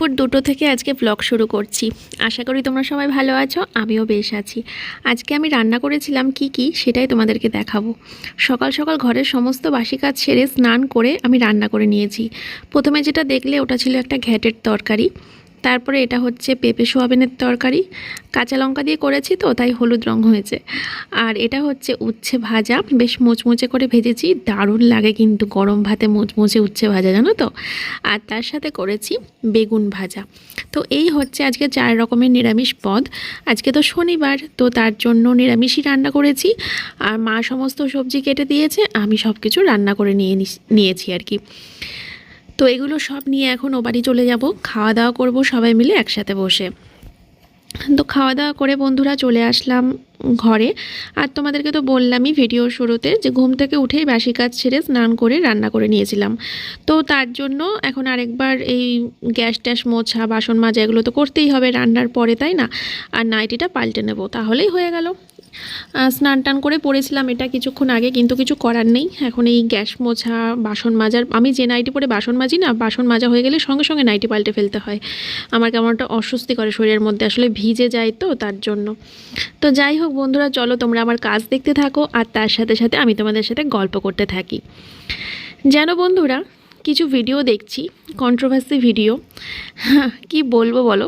দুপুর দুটো থেকে আজকে ব্লগ শুরু করছি। আশা করি তোমরা সবাই ভালো আছো, আমিও বেশ আছি। আজকে আমি রান্না করেছিলাম কি কি সেটাই তোমাদেরকে দেখাবো। সকাল সকাল ঘরের সমস্ত বাসি কাজ সেরে স্নান করে আমি রান্না করে নিয়েছি। প্রথমে যেটা দেখলে ওটা ছিল একটা ঘ্যাটের তরকারি। তারপরে এটা হচ্ছে পেঁপে সোয়াবিনের তরকারি। কাঁচা লঙ্কা দিয়ে করেছি তো, তাই হলুদ রং হয়েছে। আর এটা হচ্ছে উচ্ছে ভাজা। বেশ মুচমুচে করে ভেজেছি। দারুণ লাগে কিন্তু গরম ভাতে মুচমুচে উচ্ছে ভাজা, জানো তো? আর তার সাথে করেছি বেগুন ভাজা। তো এই হচ্ছে আজকে চার রকমের নিরামিষ পদ। আজকে তো শনিবার, তো তার জন্য নিরামিষই রান্না করেছি। আর মা সমস্ত সবজি কেটে দিয়েছে, আমি সব কিছু রান্না করে নিয়ে নিয়েছি আর কি। তো এগুলো সব নিয়ে এখন ও বাড়ি চলে যাব। খাওয়া দাওয়া করব সবাই মিলে একসাথে বসে। তো খাওয়া দাওয়া করে বন্ধুরা চলে আসলাম ঘরে। আর তোমাদেরকে তো বললামই ভিডিও শুরুতে যে ঘুম থেকে উঠেই বাসি কাজ ছেড়ে স্নান করে রান্না করে নিয়েছিলাম। তো তার জন্য এখন আরেকবার এই গ্যাস ট্যাস মোছা, বাসন মাজা এগুলো তো করতেই হবে রান্নার পরে, তাই না? আর নাইটিটা পাল্টে নেব, তাহলেই হয়ে গেল। স্নান টান করে পড়েছিলাম এটা কিছুক্ষণ আগে, কিন্তু কিছু করার নেই। এখন এই গ্যাস মোছা, বাসন মাজার আমি যে নাইটি পরে বাসন মাজি না, বাসন মাজা হয়ে গেলে সঙ্গে সঙ্গে নাইটি পাল্টে ফেলতে হয়। আমার কেমন একটা অস্বস্তি করে শরীরের মধ্যে, আসলে ভিজে যায় তো তার জন্য। তো যাই হোক বন্ধুরা, চলো তোমরা আমার কাজ দেখতে থাকো, আর তার সাথে সাথে আমি তোমাদের সাথে গল্প করতে থাকি। যেন বন্ধুরা, কিছু ভিডিও দেখছি কন্ট্রোভার্সি ভিডিও কি বলব বলো?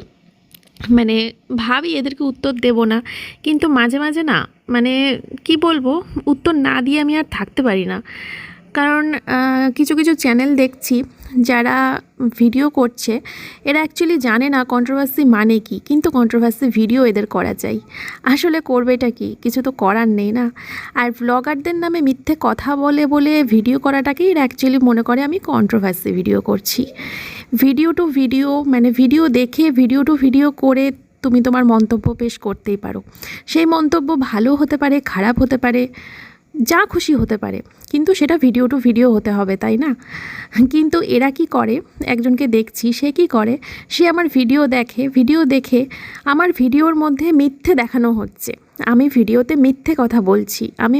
মানে ভাবি এদেরকে উত্তর দেব না। কিন্তু মাঝে মাঝে না মানে কি বলব, উত্তর না দিয়ে আমি আর থাকতে পারি না। কারণ কিছু কিছু চ্যানেল দেখছি যারা ভিডিও করছে, এরা অ্যাকচুয়ালি জানে না কন্ট্রোভার্সি মানে কি, কিন্তু কন্ট্রোভার্সি ভিডিও এদের করা যায়। আসলে করবে এটা কি? কিছু তো করার নেই না। আর ব্লগারদের নামে মিথ্যে কথা বলে বলে ভিডিও করাটাকেই এরা অ্যাকচুয়ালি মনে করে আমি কন্ট্রোভার্সি ভিডিও করছি। ভিডিও টু ভিডিও মানে ভিডিও দেখে ভিডিও টু ভিডিও করে তুমি তোমার মন্তব্য পেশ করতেই পারো। সেই মন্তব্য ভালো হতে পারে, খারাপ হতে পারে যা খুশি হতে পারে। কিন্তু সেটা ভিডিও টু ভিডিও হতে হবে, তাই না? কিন্তু এরা কি করে? একজনকে দেখছি, সে কি করে? সে আমার ভিডিও দেখে ভিডিও দেখে আমার ভিডিওর মধ্যে মিথ্যে দেখানো হচ্ছে। আমি ভিডিওতে মিথ্যে কথা বলছি, আমি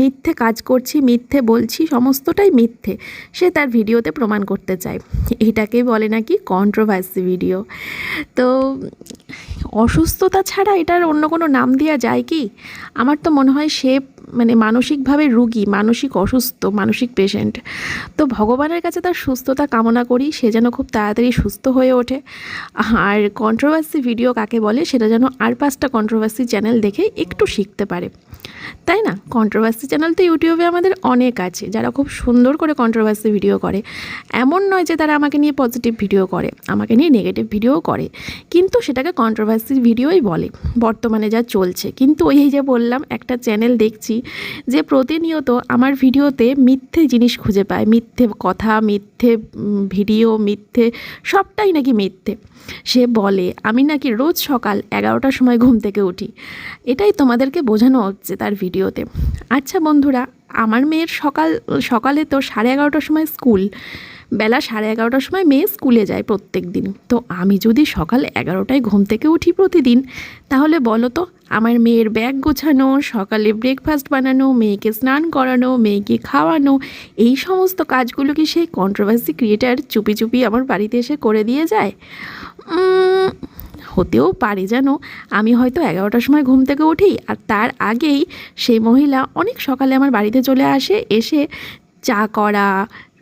মিথ্যে কাজ করছি, মিথ্যে বলছি, সমস্তটাই মিথ্যে। সে তার ভিডিওতে প্রমাণ করতে চায়। এটাকে বলে নাকি কন্ট্রোভার্সি ভিডিও তো অসুস্থতা ছাড়া এটার অন্য কোনো নাম দেওয়া যায় কি? আমার তো মনে হয় সে মানে মানসিকভাবে রুগী, মানসিক অসুস্থ, মানসিক পেশেন্ট তো ভগবানের কাছে তার সুস্থতা কামনা করি, সে যেন খুব তাড়াতাড়ি সুস্থ হয়ে ওঠে। আর কন্ট্রোভার্সি ভিডিও কাকে বলে, সেটা যেন আর পাঁচটা কন্ট্রোভার্সি চ্যানেল দেখে একটু শিখতে পারে। তাই না? কন্ট্রোভার্সি চ্যানেল তো ইউটিউবে আমাদের অনেক আছে, যারা খুব সুন্দর করে কন্ট্রোভার্সি ভিডিও করে। এমন নয় যে তারা আমাকে নিয়ে পজিটিভ ভিডিও করে, আমাকে নিয়ে নেগেটিভ ভিডিও করে। কিন্তু সেটাকে কন্ট্রোভার্সি ভিডিওই বলে, বর্তমানে যা চলছে। কিন্তু ওই যে বললাম, একটা চ্যানেল দেখছি যে প্রতিনিয়ত আমার ভিডিওতে মিথ্যে জিনিস খুঁজে পায়, মিথ্যে কথা, মিথ্যে ভিডিও, মিথ্যে, সবটাই নাকি মিথ্যে। সে বলে, আমি নাকি রোজ সকাল এগারোটার সময় ঘুম থেকে উঠি। এটাই তোমাদেরকে বোঝানো হচ্ছে তার ভিডিওতে। আচ্ছা বন্ধুরা, আমার মেয়ের সকাল, সকালে তো সাড়ে এগারোটার সময় স্কুল। বেলা সাড়ে এগারোটার সময় মেয়ে স্কুলে যায় প্রত্যেক দিন। তো আমি যদি সকাল এগারোটায় ঘুম থেকে উঠি প্রতিদিন, তাহলে বলো তো, আমার মেয়ের ব্যাগ গোছানো, সকালে ব্রেকফাস্ট বানানো, মেয়েকে স্নান করানো, মেয়েকে খাওয়ানো, এই সমস্ত কাজগুলো কি সেই কন্ট্রোভার্সি ক্রিয়েটার চুপি চুপি আমার বাড়িতে এসে করে দিয়ে যায়? হতেও পারে জানো, আমি হয়তো এগারোটার সময় ঘুম থেকে উঠি আর তার আগেই সেই মহিলা অনেক সকালে আমার বাড়িতে চলে আসে, এসে চা করা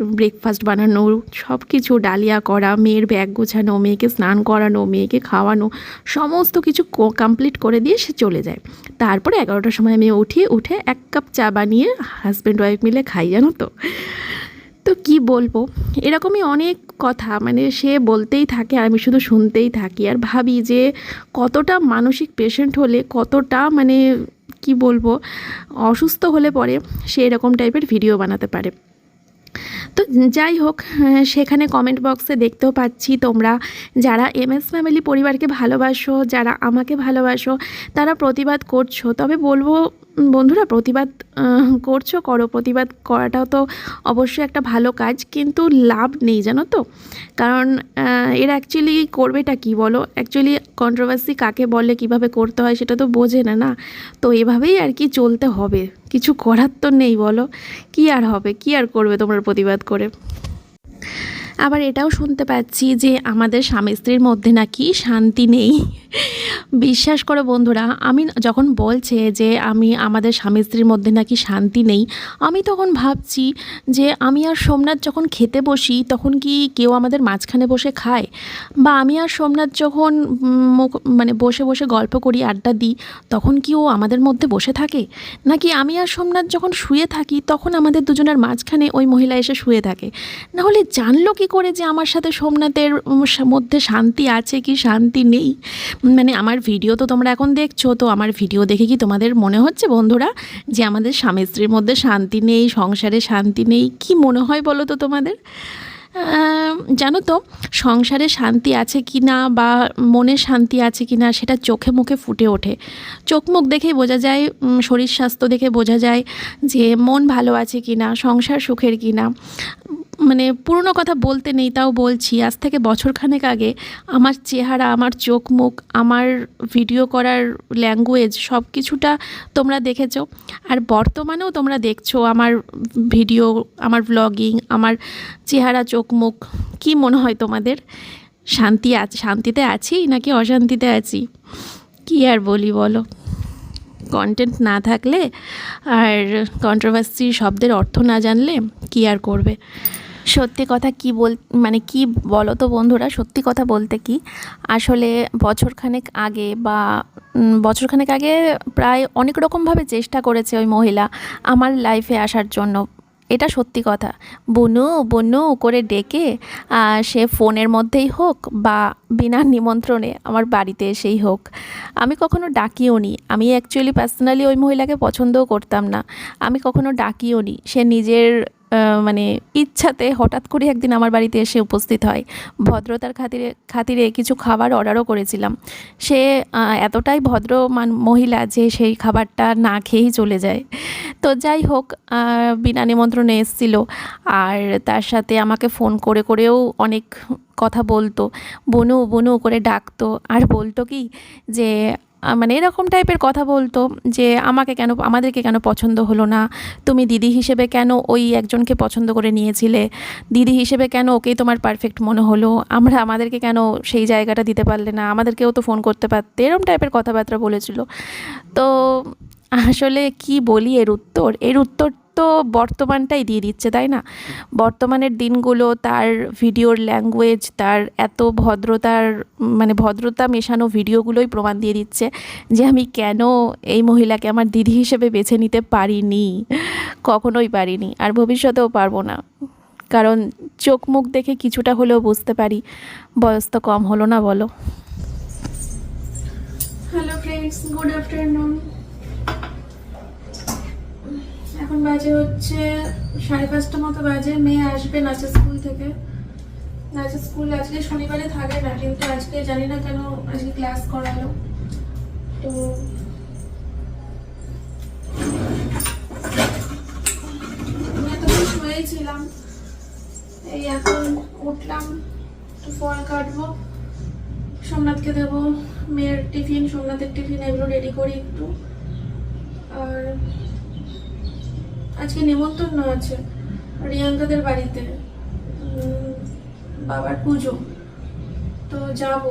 ব্রেকফাস্ট বানানো সব কিছু ডালিয়া করা, মেয়ের ব্যাগ গোছানো, মেয়েকে স্নান করানো, মেয়েকে খাওয়ানো, সমস্ত কিছু কমপ্লিট করে দিয়ে সে চলে যায়। তারপরে এগারোটার সময় আমি উঠি, উঠে এক কাপ চা বানিয়ে হাজব্যান্ড ওয়াইফ মিলে খাই, জানো তো। তো কি বলব? এরকমই অনেক কথা মানে সে বলতেই থাকে আর আমি শুধু শুনতেই থাকি। আর ভাবি যে কতটা মানসিক পেশেন্ট হলে, কতটা মানে কি বলব, অসুস্থ হলে পরে সে এরকম টাইপের ভিডিও বানাতে পারে। তো যাই হোক সেখানে কমেন্ট বক্সে দেখতেও পাচ্ছি তোমরা। যারা এম এস ফ্যামিলি পরিবারকে ভালোবাসো, যারা আমাকে ভালোবাসো, তারা প্রতিবাদ করছ। তবে বলব, বন্ধুরা, প্রতিবাদ করছ, করো। প্রতিবাদ করাটাও তো অবশ্যই একটা ভালো কাজ, কিন্তু লাভ নেই, জানো তো? কারণ এরা অ্যাকচুয়ালি করবেটা কি বলো? অ্যাকচুয়ালি কন্ট্রোভার্সি কাকে বলে, কীভাবে করতে হয়, সেটা তো বোঝে না না? তো এভাবেই আর কি চলতে হবে। কিছু করার তো নেই বলো। কি আর হবে? কি আর করবে তোমার প্রতিবাদ করে? আবার এটাও শুনতে পাচ্ছি যে আমাদের স্বামী স্ত্রীর মধ্যে নাকি শান্তি নেই। বিশ্বাস করো বন্ধুরা, আমি যখন বলছে যে আমি, আমাদের স্বামী স্ত্রীর মধ্যে নাকি শান্তি নেই, আমি তখন ভাবছি যে আমি আর সোমনাথ যখন খেতে বসি, তখন কি কেউ আমাদের মাঝখানে বসে খায়? বা আমি আর সোমনাথ যখন মানে বসে বসে গল্প করি, আড্ডা দিই, তখন কি ও আমাদের মধ্যে বসে থাকে? নাকি আমি আর সোমনাথ যখন শুয়ে থাকি, তখন আমাদের দুজনের মাঝখানে ওই মহিলা এসে শুয়ে থাকে? না হলে জানলো কি করে যে আমার সাথে সোমনাথের মধ্যে শান্তি আছে কি শান্তি নেই? মানে আমার ভিডিও তো তোমরা এখন দেখছ, তো আমার ভিডিও দেখে কি তোমাদের মনে হচ্ছে বন্ধুরা যে আমাদের স্বামী স্ত্রীর মধ্যে শান্তি নেই, সংসারে শান্তি নেই, কি মনে হয় বলো তো তোমাদের? জানো তো, সংসারে শান্তি আছে কি না বা মনে শান্তি আছে কি না সেটা চোখে মুখে ফুটে ওঠে। চোখ মুখ দেখেই বোঝা যায় শরীর স্বাস্থ্য দেখে বোঝা যায় যে মন ভালো আছে কি না সংসার সুখের কি না মানে পুরনো কথা বলতে নেই, তাও বলছি। আজ থেকে বছরখানেক আগে আমার চেহারা, আমার চোখ মুখ, আমার ভিডিও করার ল্যাঙ্গুয়েজ সব কিছুটা তোমরা দেখেছ। আর বর্তমানেও তোমরা দেখছ আমার ভিডিও আমার ব্লগিং আমার চেহারা, চোখ মুখ, কী মনে হয় তোমাদের? শান্তি আছে শান্তিতে আছি নাকি অশান্তিতে আছি? কী আর বলি বলো? কন্টেন্ট না থাকলে আর কন্ট্রোভার্সি শব্দের অর্থ না জানলে কি আর করবে? সত্যি কথা কি বল মানে কি বলো তো বন্ধুরা, সত্যি কথা বলতে কি, আসলে বছরখানেক আগে বা বছরখানেক আগে প্রায় অনেক রকমভাবে চেষ্টা করেছে ওই মহিলা আমার লাইফে আসার জন্য। এটা সত্যি কথা। বনু বনু করে ডেকে সে ফোনের মধ্যেই হোক বা বিনা নিমন্ত্রণে আমার বাড়িতে এসেই হোক। আমি কখনো ডাকিও নি। আমি অ্যাকচুয়ালি পার্সোনালি ওই মহিলাকে পছন্দও করতাম না। আমি কখনো ডাকিও নি। সে নিজের মানে ইচ্ছাতে হঠাৎ করে একদিন আমার বাড়িতে এসে উপস্থিত হয়। ভদ্রতার খাতিরে খাতিরে কিছু খাবার অর্ডারও করেছিলাম। সে এতটাই ভদ্র মান মহিলা যে সেই খাবারটা না খেয়েই চলে যায়। তো যাই হোক বিনা নিমন্ত্রণে এসেছিল। আর তার সাথে আমাকে ফোন করে, করেও অনেক কথা বলতো। বনু বনু করে ডাকতো। আর বলতো কি যে মানে এরকম টাইপের কথা বলতো যে আমাকে কেন, আমাদেরকে কেন পছন্দ হলো না? তুমি দিদি হিসেবে কেন ওই একজনকে পছন্দ করে নিয়েছিলে? দিদি হিসেবে কেন ওকেই তোমার পারফেক্ট মনে হলো? আমরা আমাদেরকে কেন সেই জায়গাটা দিতে পারলে না? আমাদেরকেও তো ফোন করতে পারতে? এরকম টাইপের কথাবার্তা বলেছিল। তো আসলে কি বলি এর উত্তর? এর উত্তর তো বর্তমানটাই দিয়ে দিচ্ছে, তাই না? বর্তমানের দিনগুলো, তার ভিডিওর ল্যাঙ্গুয়েজ, তার এত ভদ্রতার মানে ভদ্রতা মেশানো ভিডিওগুলোই প্রমাণ দিয়ে দিচ্ছে যে আমি কেন এই মহিলাকে আমার দিদি হিসেবে বেছে নিতে পারিনি, কখনোই পারিনি, আর ভবিষ্যতেও পারব না। কারণ চোখ মুখ দেখে কিছুটা হলেও বুঝতে পারি, বয়স তো কম হলো না বলো। হ্যালো ফ্রেন্ডস গুড আফটারনুন এখন বাজে হচ্ছে সাড়ে পাঁচটা মতো বাজে, মেয়ে আসবে নাচের স্কুল থেকে। নাচের স্কুল আজকে শনিবারে থাকে না কিন্তু আজকে, জানি না কেন আজকে ক্লাস করালো। তো শুয়েছিলাম এই এখন উঠলাম, একটু ফল কাটবো, সোমনাথকে দেবো, মেয়ের টিফিন, সোমনাথের টিফিন এগুলো রেডি করি একটু। আর আজকে নেমন্তন্ন আছে রিয়াঙ্কাদের বাড়িতে। বাবার পুজো। তো যাব।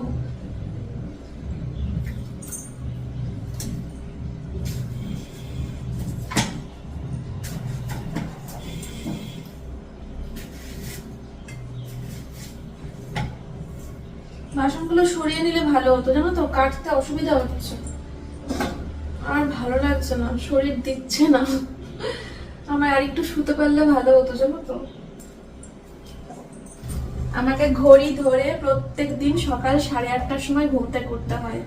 বাসনগুলো সরিয়ে নিলে ভালো হতো, জানো তো? কাটতে অসুবিধা হচ্ছে। আর ভালো লাগছে না, শরীর দিচ্ছে না। আমার আর একটু শুতে পারলে ভালো হতো, জানো তো। আমাকে ঘড়ি ধরে প্রত্যেক দিন সকাল সাড়ে আটটার সময় ঘুমতে করতে হয়।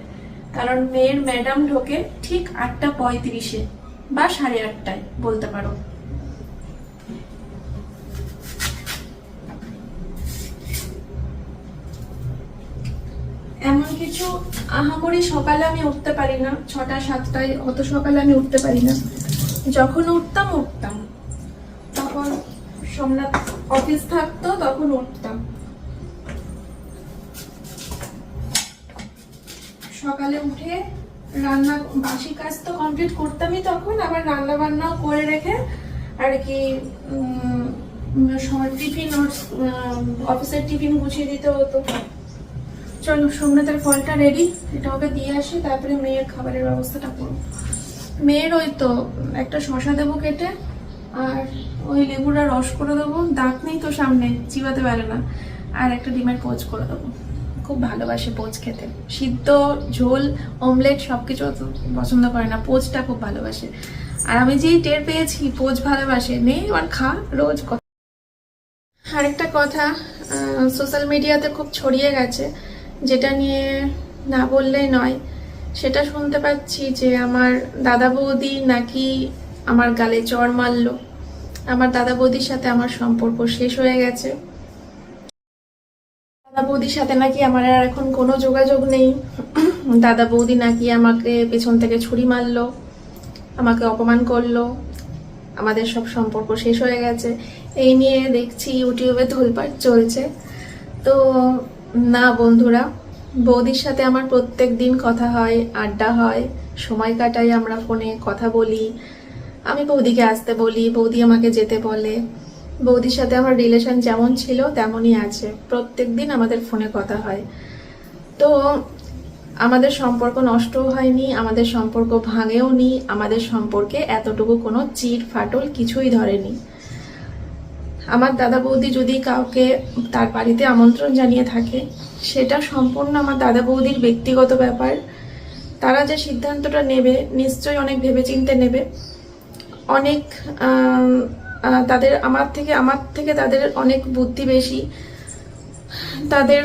কারণ মেয়ের ম্যাডাম ঢোকে ঠিক আটটা পঁয়ত্রিশে বা সাড়ে আটটায়, বলতে পারো। এমন কিছু আহামরি সকালে আমি উঠতে পারি না, ছটা সাতটায়, অত সকালে আমি উঠতে পারি না। যখন উঠতাম উঠতাম। তখন সোমনাথ অফিস থাকতো, তখন উঠতাম। সকালে উঠে রান্না, বাসি কাজ তো কমপ্লিট করতামই তখন, আবার রান্না বান্নাও করে রেখে আর কি টিফিন অফিসের টিফিন গুছিয়ে দিতে হতো। চলো, সোমনাথের ফলটা রেডি এটা ওকে দিয়ে আসি, তারপরে মেয়ের খাবারের ব্যবস্থাটা করব। মেয়ের ওই তো, একটা শশা দেবো কেটে, আর ওই লেবুটা রস করে দেবো দাঁত নেই তো সামনে, চিবাতে পারে না। আর একটা ডিমের পোচ করে দেবো। খুব ভালোবাসে পোচ খেতে। সিদ্ধ, ঝোল, অমলেট সব কিছু পছন্দ করে না, পোচটা খুব ভালোবাসে। আর আমি যেই টের পেয়েছি, পোচ ভালোবাসে। নেই, আর খা, রোজ কথা আরেকটা কথা সোশ্যাল মিডিয়াতে খুব ছড়িয়ে গেছে, যেটা নিয়ে না বললেই নয়। সেটা শুনতে পাচ্ছি যে আমার দাদা বৌদি নাকি আমার গালে চর মারলো। আমার দাদা বৌদির সাথে আমার সম্পর্ক শেষ হয়ে গেছে। দাদা বৌদির সাথে নাকি আমার আর এখন কোনো যোগাযোগ নেই। দাদা বৌদি নাকি আমাকে পেছন থেকে ছুরি মারলো, আমাকে অপমান করল, আমাদের সব সম্পর্ক শেষ হয়ে গেছে। এই নিয়ে দেখছি ইউটিউবে তোলপাড় চলছে। তো, না বন্ধুরা বৌদির সাথে আমার প্রত্যেক দিন কথা হয়, আড্ডা হয়, সময় কাটাই আমরা ফোনে কথা বলি। আমি বৌদিকে আসতে বলি, বৌদি আমাকে যেতে বলে। বৌদির সাথে আমার রিলেশন যেমন ছিল তেমনই আছে। প্রত্যেক দিন আমাদের ফোনে কথা হয়। তো আমাদের সম্পর্ক নষ্টও হয়নি, আমাদের সম্পর্ক ভাঙেও নি আমাদের সম্পর্কে এতটুকু কোনো চির ফাটল কিছুই ধরেনি। আমার দাদা বৌদি যদি কাউকে তার বাড়িতে আমন্ত্রণ জানিয়ে থাকে, সেটা সম্পূর্ণ আমার দাদা বৌদির ব্যক্তিগত ব্যাপার। তারা যে সিদ্ধান্তটা নেবে, নিশ্চয়ই অনেক ভেবেচিন্তে নেবে। অনেক তাদের আমার থেকে আমার থেকে তাদের অনেক বুদ্ধি বেশি। তাদের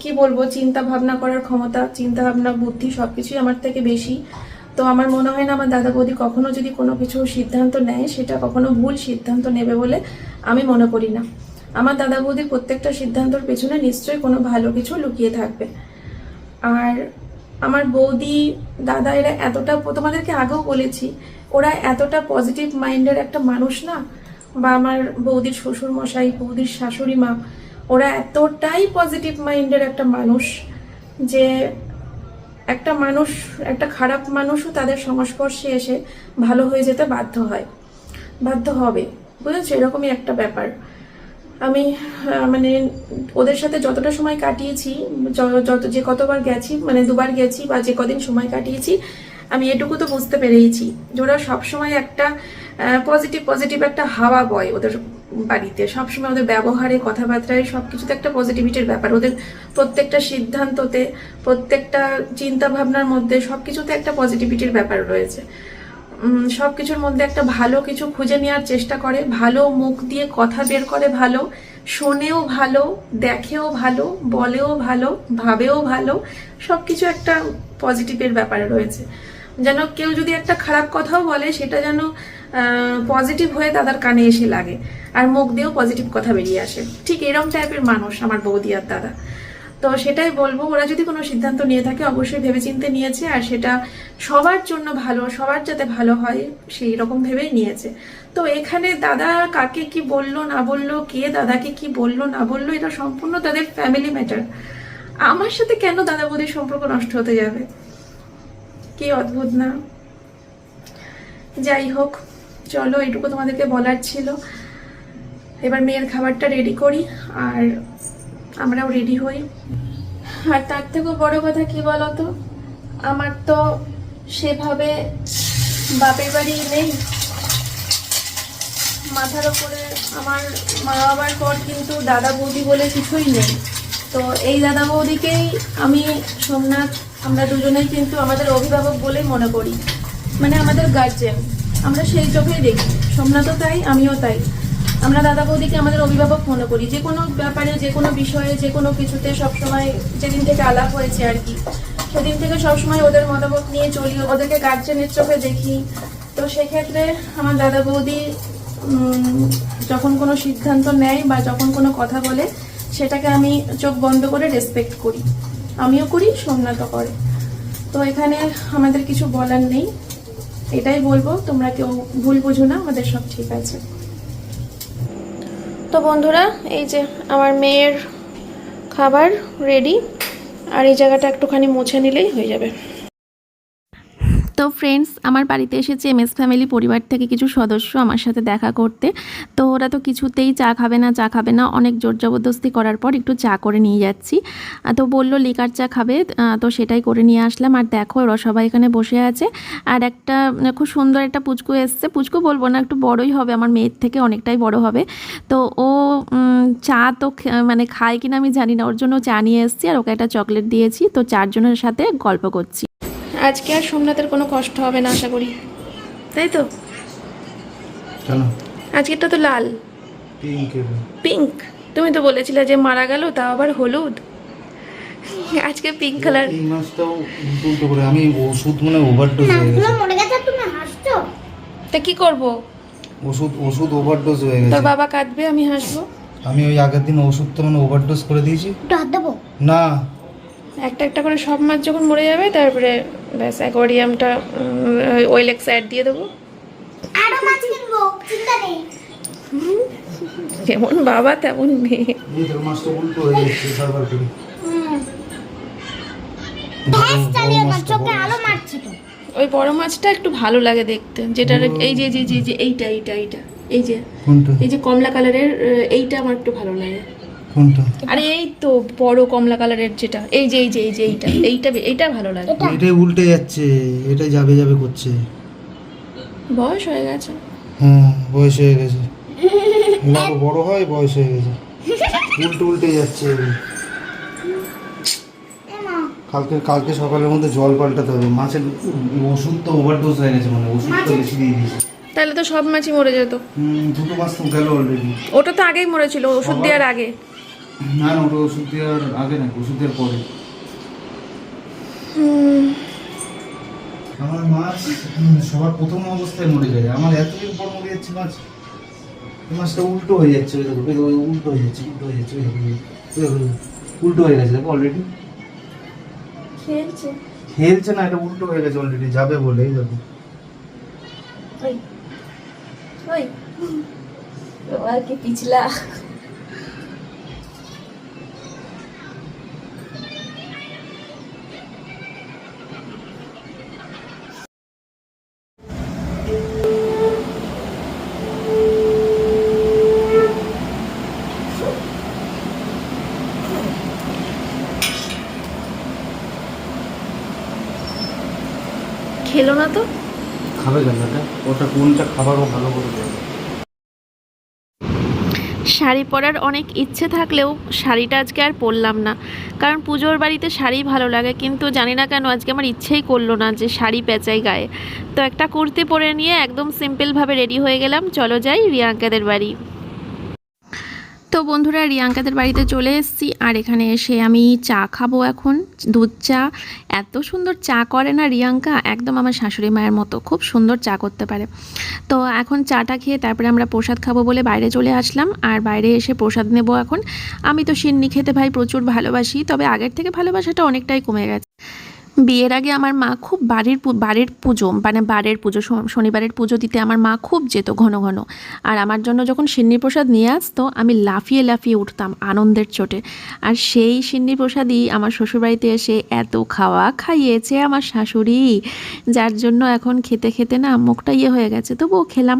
কি বলব চিন্তা ভাবনা করার ক্ষমতা চিন্তা ভাবনা বুদ্ধি সব কিছুই আমার থেকে বেশি। তো আমার মনে হয় না আমার দাদা বৌদি কখনো যদি কোনো কিছু সিদ্ধান্ত নেয়, সেটা কখনো ভুল সিদ্ধান্ত নেবে বলে আমি মনে করি না। আমার দাদা বৌদির প্রত্যেকটা সিদ্ধান্তর পেছনে নিশ্চয়ই কোনো ভালো কিছু লুকিয়ে থাকবে। আর আমার বৌদি, দাদা এরা এতটা তোমাদেরকে আগেও বলেছি, ওরা এতটা পজিটিভ মাইন্ডের একটা মানুষ না? বা আমার বৌদির শ্বশুর মশাই বৌদির শাশুড়ি মা ওরা এতটাই পজিটিভ মাইন্ডের একটা মানুষ যে একটা মানুষ, একটা খারাপ মানুষও তাদের সংস্পর্শে এসে ভালো হয়ে যেতে বাধ্য হয়। বাধ্য হবে। বুঝেছ? এরকমই একটা ব্যাপার। আমি মানে ওদের সাথে যতটা সময় কাটিয়েছি যত, যে কতবার গেছি মানে দুবার গেছি বা যে কদিন সময় কাটিয়েছি, আমি এটুকু তো বুঝতে পেরেইছি যে ওরা সবসময় একটা পজিটিভ পজিটিভ একটা হাওয়া বয় ওদের বাড়িতে। সবসময় ওদের ব্যবহারে, কথাবার্তায় সব কিছুতে একটা পজিটিভিটির ব্যাপার। ওদের প্রত্যেকটা সিদ্ধান্ততে, প্রত্যেকটা চিন্তা ভাবনার মধ্যে সব কিছুতে একটা পজিটিভিটির ব্যাপার রয়েছে। সব কিছুর মধ্যে একটা ভালো কিছু খুঁজে নেওয়ার চেষ্টা করে। ভালো মুখ দিয়ে কথা বের করে ভালো, শোনেও ভালো, দেখেও ভালো, বলেও ভালো, ভাবেও ভালো সব কিছু একটা পজিটিভের ব্যাপারে রয়েছে। যেন কেউ যদি একটা খারাপ কথাও বলে, সেটা যেন পজিটিভ হয়ে দাদার কানে এসে লাগে। আর মুখ দিয়েও পজিটিভ কথা বেরিয়ে আসে। ঠিক এরকম টাইপের মানুষ আমার বৌদি আর দাদা। তো সেটাই বলব, ওরা যদি কোনো সিদ্ধান্ত নিয়ে থাকে, অবশ্যই ভেবেচিন্তে নিয়েছে। আর সেটা সবার জন্য ভালো, সবার যাতে ভালো হয়, সেই রকম ভেবেই নিয়েছে। তো এখানে দাদা কাকে কি বলল, না বলল, কে দাদাকে কি বলল, না বলল, এটা সম্পূর্ণ তাদের ফ্যামিলি ম্যাটার আমার সাথে কেন দাদা বৌদির সম্পর্ক নষ্ট হতে যাবে? কি অদ্ভুত না? যাই হোক। চলো এটুকু তোমাদেরকে বলার ছিল। এবার মেয়ের খাবারটা রেডি করি, আর আমরাও রেডি হই। আর তার থেকেও বড় কথা কি বলতো, আমার তো সেভাবে বাপের বাড়ি নেই। মাথার ওপরে আমার মা বাবার পর কিন্তু দাদা বৌদি বলে কিছুই নেই। তো এই দাদা বৌদিকেই আমি, সোমনাথ, আমরা দুজনেই কিন্তু আমাদের অভিভাবক বলেই মনে করি। মানে আমাদের গার্জেন আমরা সেই চোখেই দেখি। সোমনাথও তাই, আমিও তাই। আমরা দাদা বৌদিকে আমাদের অভিভাবক মনে করি। যে কোনো ব্যাপারে, যে কোনো বিষয়ে, যে কোনো কিছুতে সবসময় যেদিন থেকে আলাপ হয়েছে আর কি, সেদিন থেকে সবসময় ওদের মতামত নিয়ে চলি, ওদেরকে গার্জেনের চোখে দেখি। তো সেক্ষেত্রে আমার দাদা বৌদি যখন কোনো সিদ্ধান্ত নেয় বা যখন কোনো কথা বলে, সেটাকে আমি চোখ বন্ধ করে রেসপেক্ট করি। আমিও করি সোমনাথও করে। তো এখানে আমাদের কিছু বলার নেই। এটাই বলব, তোমরা কেউ ভুল বুঝো না, আমাদের সব ঠিক আছে। তো বন্ধুরা, এই যে আমার মেয়ের খাবার রেডি আর এই জায়গাটা একটুখানি মুছে নিলেই হয়ে যাবে। তো ফ্রেন্ডস আমার বাড়িতে এসেছে এম এস ফ্যামিলি পরিবার থেকে কিছু সদস্য আমার সাথে দেখা করতে। তো ওরা তো কিছুতেই চা খাবে না, চা খাবে না। অনেক জোর জবরদস্তি করার পর একটু চা করে নিয়ে যাচ্ছি। তো বলল, লিকার চা খাবে। তো সেটাই করে নিয়ে আসলাম। আর দেখো, ওরা সবাই এখানে বসে আছে। আর একটা খুব সুন্দর একটা পুচকু এসছে। পুচকু বলব না, একটু বড়ই হবে। আমার মেয়ের থেকে অনেকটাই বড় হবে। তো ও চা তো মানে খায় কিনা আমি জানি না। ওর জন্য চা নিয়ে এসেছি। আর ওকে একটা চকলেট দিয়েছি। তো চারজনের সাথে গল্প করছি। আজকে আর সোমনাথের কোনো কষ্ট হবে না আশা করি। তাই তো? আজকেরটা তো লাল। পিঙ্ক তুমি তো বলেছিলে যে মারা গেল তাও আবার হলুদ। আজকে পিঙ্ক কালার এই মাছটাও উল্টো করে আমি ওষুধ মানে ওভারডোজ হয়ে গেছে। মরে গেছে তুমি হাসছো? তা কি করব? ওষুধ ওষুধ ওভারডোজ হয়ে তোর গেছে বাবা কাঁদবে আমি হাসবো। আমি ওই আগের দিন ওষুধটা মানে ওভারডোজ করে দিয়েছি। একটু হাত দেবো? না। একটা একটা করে সব মাছ যখন মরে যাবে তারপরে ব্যাস অ্যাকোয়ারিয়ামটা ওয়েলেক্স অ্যাড দিয়ে দেবো। আরও মাছ কিনবো চিন্তা নেই। যেমন বাবা তেমন মেয়ে। হয়ে ওই বড় মাছটা একটু ভালো লাগে দেখতে যেটা এই যে যে যে যে এইটা এইটা এইটা এই যে এই যে কমলা কালারের এইটা আমার একটু ভালো লাগে। কোনটা? আরে এই তো বড় কমলা কালারের যেটা। এই যে এই যে এই যে এইটা। এইটা এইটা ভালো লাগে। এটা? এটাই উল্টে যাচ্ছে এটা যাবে যাবে করছে। বয়স হয়ে গেছে। হ্যাঁ বয়স হয়ে গেছে। এগুলো বড় হয় বয়স হয়ে গেছে। উল্টে উল্টে যাচ্ছে কালকে কালকে সকালের মধ্যে জল পাল্টাতে হবে। মাছের ওষুধ তো ওভারডোজ হয়ে গেছে মানে ওষুধ তো বেশি দিয়ে দিয়েছে। তাহলে তো সব মাছই মরে যেত। হুম, দুটো মাছ তো গেল অলরেডি ওটা তো আগেই মরেছিল ওষুধ দেওয়ার আগে। না না ওটা ওষুধ দেওয়ার আগে না ওষুধ দেওয়ার পরে। আমার মাছ সবার প্রথম অবস্থায় মরে যায়। আমার এতদিন পর মরে যাচ্ছে মাছ। মাছটা উল্টো হয়ে যাচ্ছে ওই দেখো, ওই উল্টো হয়ে যাচ্ছে উল্টো হয়ে যাচ্ছে ওই দেখো, উল্টো হয়ে গেছে দেখো অলরেডি খেলছে। খেলছে না এটা উল্টো হয়ে গেছে অলরেডি যাবে বলে এই দেখো। ওই ওই। আর কি পিছলা। না তো? খাবে কেন? এটা ওটা কোনটা খাবারও ভালো করে দেবে। শাড়ি পরার অনেক ইচ্ছে থাকলেও শাড়িটা আজকে আর পরলাম না। কারণ পুজোর বাড়িতে শাড়ি ভালো লাগে কিন্তু জানি না কেন আজকে আমার ইচ্ছেই করল না যে শাড়ি পেঁচাই গায়ে। তো একটা কুর্তি পরে নিয়ে একদম সিম্পলভাবে রেডি হয়ে গেলাম। চলো যাই রিয়াঙ্কাদের বাড়ি। তো বন্ধুরা, রিয়াঙ্কাদের বাড়িতে চলে এসেছি। আর এখানে এসে আমি চা খাব এখন। দুধ চা। এত সুন্দর চা করে না রিয়াঙ্কা? একদম আমার শাশুড়ি মায়ের মতো। খুব সুন্দর চা করতে পারে। তো এখন চাটা খেয়ে তারপরে আমরা প্রসাদ খাব বলে বাইরে চলে আসলাম। আর বাইরে এসে প্রসাদ নেব এখন। আমি তো সিন্নি খেতে ভাই প্রচুর ভালোবাসি। তবে আগের থেকে ভালোবাসাটা অনেকটাই কমে গেছে। বিয়ের আগে আমার মা খুব বাড়ির বাড়ির পুজো মানে বাড়ির পুজো শনিবারের পুজো দিতে আমার মা খুব যেত ঘন ঘন। আর আমার জন্য যখন সিন্নি প্রসাদ নিয়ে আসতো, আমি লাফিয়ে লাফিয়ে উঠতাম আনন্দের চোটে। আর সেই সিন্নি প্রসাদই আমার শ্বশুরবাড়িতে এসে এত খাওয়া খাইয়েছে আমার শাশুড়ি, যার জন্য এখন খেতে খেতে না মুখটা ইয়ে হয়ে গেছে। তবুও খেলাম।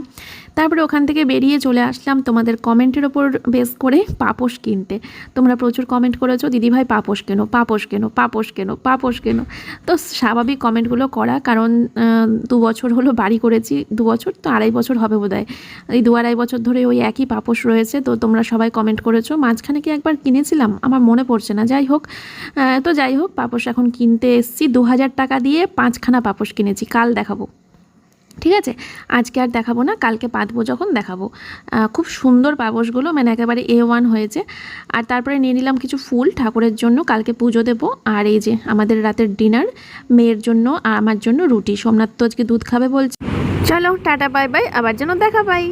তারপরে ওখান থেকে বেরিয়ে চলে আসলাম তোমাদের কমেন্টের ওপর বেস করে পাপোশ কিনতে। তোমরা প্রচুর কমেন্ট করেছ, দিদিভাই, পাপোশ কেনো পাপোশ কেনো পাপোশ কেনো পাপোশ কেনো? তো স্বাভাবিক কমেন্টগুলো করা, কারণ দু বছর হলো বাড়ি করেছি, দু বছর তো আড়াই বছর হবে বোধ এই দু আড়াই বছর ধরে ওই একই পাপোশ রয়েছে, তো তোমরা সবাই কমেন্ট করেছ। মাঝখানে কি একবার কিনেছিলাম? আমার মনে পড়ছে না, যাই হোক। তো যাই হোক, পাপোশ এখন কিনতে এসছি। দু হাজার টাকা দিয়ে পাঁচখানা পাপোশ কিনেছি, কাল দেখাবো। ঠিক আছে? আজকে আর দেখাবো না, কালকে পাতবো যখন দেখাবো। খুব সুন্দর পাবসগুলো মানে একেবারে এ ওয়ান হয়েছে। আর তারপরে নিয়ে নিলাম কিছু ফুল, ঠাকুরের জন্য কালকে পুজো দেব। আর এই যে আমাদের রাতের ডিনার মেয়ের জন্য আর আমার জন্য রুটি। সোমনাথ তো আজকে দুধ খাবে বলছে। চলো, টাটা বাই বাই আবার যেন দেখা পাই